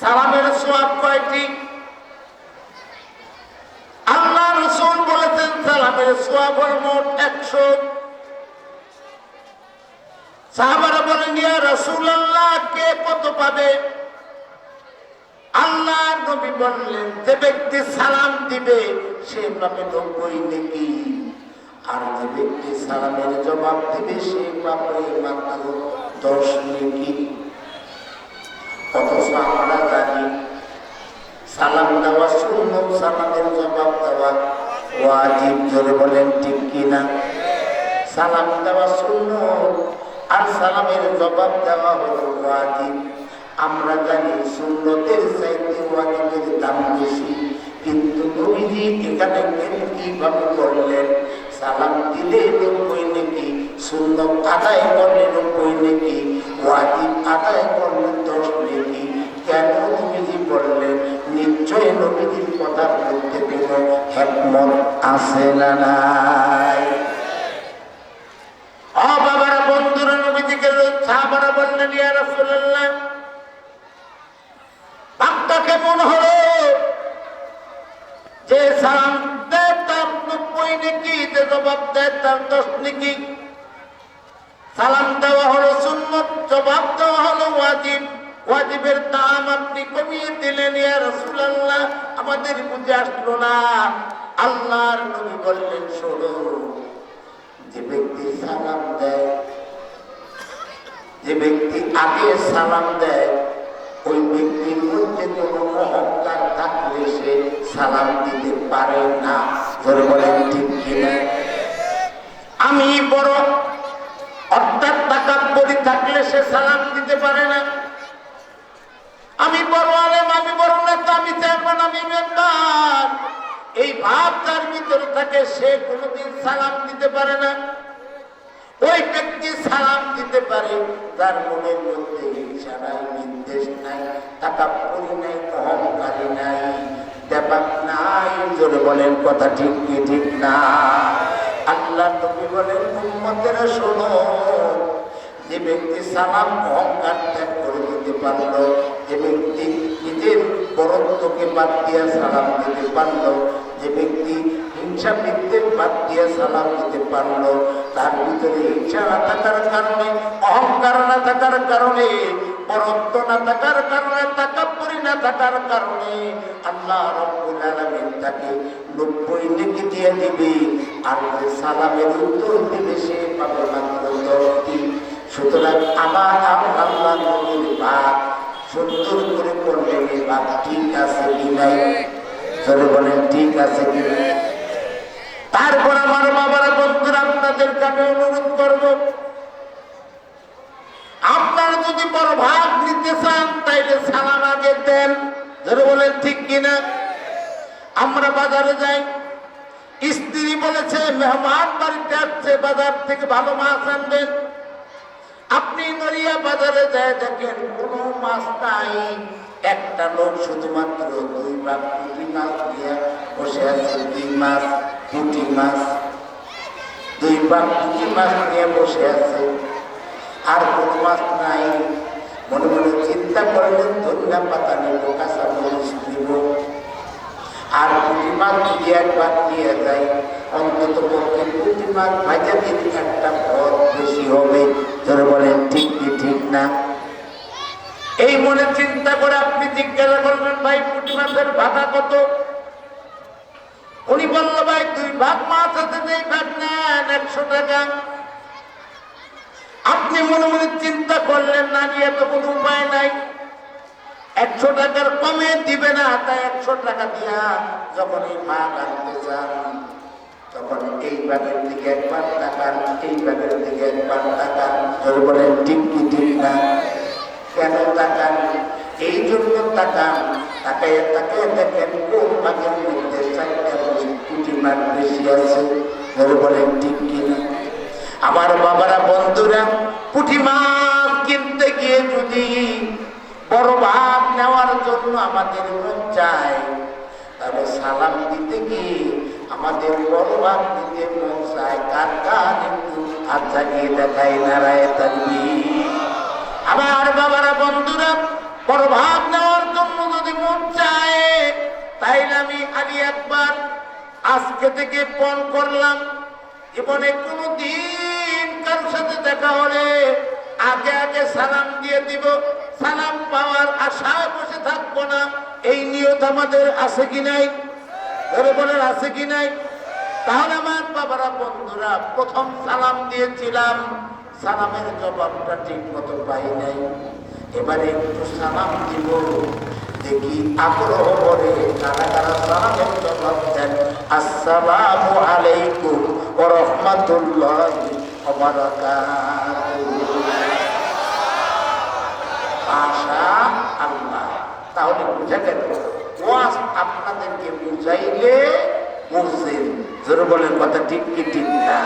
সালামের সোয়াব কয়টি? আল্লাহ রসুল বলেছেন, সালামের সোয়াব মোট একশো। সাহাবারা বলেন, ইয়া রাসূলুল্লাহ, কে কত পাবে? আল্লাহ নবী বললেন, যে ব্যক্তি সালাম দিবে, সে পাবে নব্বই নেকি। আর যে ব্যক্তি সালামের জবাব দিবে, সে পাবে মাত্র দশ নেকি। আমরা জানি সালাম দেওয়া শূন্য সালামের জবাব দেওয়া ওয়াজিব জোরে বলেন ঠিক কিনা সালাম দেওয়া শূন্য আর সালামের জবাব দেওয়া হলো ওয়াজিব আমরা জানি সুন্নতের চাইতে ওয়াজিবের দাম বেশি কিন্তু নবীজি এখানে কীভাবে করলেন সালাম দিলে নব্বই নাকি, সুন্নত আদায় করলে নব্বই নাকি আছে না নাই? ও বাবারা, বন্ধুরা, নবীজিকে সাহাবারা বললেন, ইয়া রাসূলুল্লাহ বাপটা কেমন হলো যে সালাম দেয় তার নব্বই নাকি? যে জবাব দেয় তার দশ নাকি? সালাম দেওয়া হলো সুন্নত, জবাব দেওয়া হলো ওয়াজিব। ওয়াজিবের দাম আপনি কমিয়ে দিলেন, ইয়া রাসূলুল্লাহ, আমাদের বুঝে আসলো না। আল্লাহর নবী বললেন, শোনো, যে ব্যক্তি সালাম দেয়, যে ব্যক্তি আগে সালাম দেয়, ওই ব্যক্তির মধ্যে কোনো অহংকার থাকলে সে সালাম দিতে পারে না। ধরে বলেন, ঠিক কিনা? আমি বড় অর্থাৎ টাকা বলি থাকলে সে সালাম দিতে পারে না আমি বড় আলেম আমি বড় নেতা আমি চেয়ারম্যান আমি মেম্বার ভাব তার ভিতরে থাকে, সে কোনোদিন সালাম দিতে পারে না। ওই ব্যক্তি সালাম দিতে পারে, তার মনের মধ্যে হিংসা নাই বিদ্বেষ নাই, টাকা পরি নাই, অহংকারী নাই, ব্যাপার নাই, জোরে বলেন কথা ঠিক কি ঠিক না। আল্লাহ নবী বলেন, উম্মতেরা শোনো, যে ব্যক্তি সালাম, অহংকার ত্যাগ করে দিতে পারল যে ব্যক্তি নিজের বরত্বকে বাদ দিয়া সালাম দিতে পারল হিংসা বিদ্বেষ বাদ দিয়ে সালাম দিতে পারল। তার ভিতরে হিংসা না থাকার কারণে, অহংকার না থাকার কারণে, বরত্ব না থাকার কারণে, তাকাব্বরি না থাকার কারণে আল্লাহ রব্বুল আলামিন তাকে নব্বই নেকি দিয়ে দিবে। আর সালামের উত্তর দিবে সে পাবে মাত্র দশটি। সুতরাং আমার আল্লাহ নবীর বাদ সুন্দর করে করলে এই বাদ ঠিক আছে কি নাই? বলেন, ঠিক আছে কি তারপর আমার বাবারা বন্ধুরা আপনাদেরকে আমি অনুরোধ করব। আপনারা যদি বড় ভাগ নিতে চান, তাইলে সালাম আগে দেন। ধরে বলেন, ঠিক কিনা? আমরা বাজারে যাই। স্ত্রী বলেছে, মেহমান বাড়িতে আসছে, বাজার থেকে ভালো মাছ আনবেন। আপনি নড়িয়া বাজারে যায় দেখেন, কোনো মাছ নাই। একটা লোক শুধুমাত্র দুই বা পুঁটি মাছ দিয়ে বসে আছে, দুই মাছ। পুঁটি মাছ, দুই বা পুঁটি মাছ নিয়ে বসে আছে। আর কোনো মাছ নাই। মনে মনে চিন্তা করলেন ধনিয়া পাতা নেব, কাঁচা মরিচ নিব। আর পুঁটি মাছ যদি একবার নিয়ে যাই, অন্তত পক্ষে পুঁটি মাছ ভাজা দিন একটা পথ বেশি হবে। ধরে বলেন, ঠিক কি ঠিক না? এই মনে চিন্তা করে আপনি জিজ্ঞাসা করবেন, ভাই পুঁটি মাছের ভাতা কত? উনি বলল ভাই দুই ভাগ মাছ আছে যেই ভাগ নেন একশো টাকা। আপনি মনে মনে চিন্তা করলেন, না নিয়ে তো কোনো উপায় নাই। একশো টাকার কমে দিবে না, তাই একশো টাকা দিয়া যখন এই ভাগ আনতে চান তখন এই ব্যাগের দিকে একবার টাকান এই ব্যাগের দিকে একবার টাকান ধরে বলেন, ঠিক কি না? কেন তাকান? এই জন্য তাকান। তাকায় তাকায় দেখেন, কোন ভাগের মধ্যে চারটা আমার বাবারা, বন্ধুরা, পুঁটি মাছ কিনতে গিয়ে যদি বড় ভাগ নেওয়ার জন্য আমাদের মন চায় তবে সালাম দিতে গিয়ে আমাদের বড় ভাগ দিতে মন চায়। কার কার একটু হাত জাগিয়ে নারায় থাকবি আমার বাবারা, বন্ধুরা, বড় ভাগ আজকে থেকে পণ করলাম। জীবনে কোনো দিন কার সাথে দেখা হলে আগে আগে সালাম দিয়ে দিব। সালাম পাওয়ার আশায় বসে থাকব না। এই নিয়ত আমাদের আছে কি নাই? ধরে আছে কি নাই? তাহলে আমার বাবারা, বন্ধুরা, প্রথম সালাম দিয়েছিলাম। সালামের জবাবটা ঠিক মতো পাই নাই। এবারে একটু সালাম দিব। দেখি আগ্রহ করে কারা কারা সালামের জবাব দেন। আসসালামু আলাইকুম ওয়া রাহমাতুল্লাহি ওয়া বারাকাতুহু। আশা আল্লাহ, তাহলে বুঝা গেল, ওয়াজ আপনাদেরকে বুঝাইলে বুঝছেন জোর বলেন কথা ঠিক কি ঠিক না?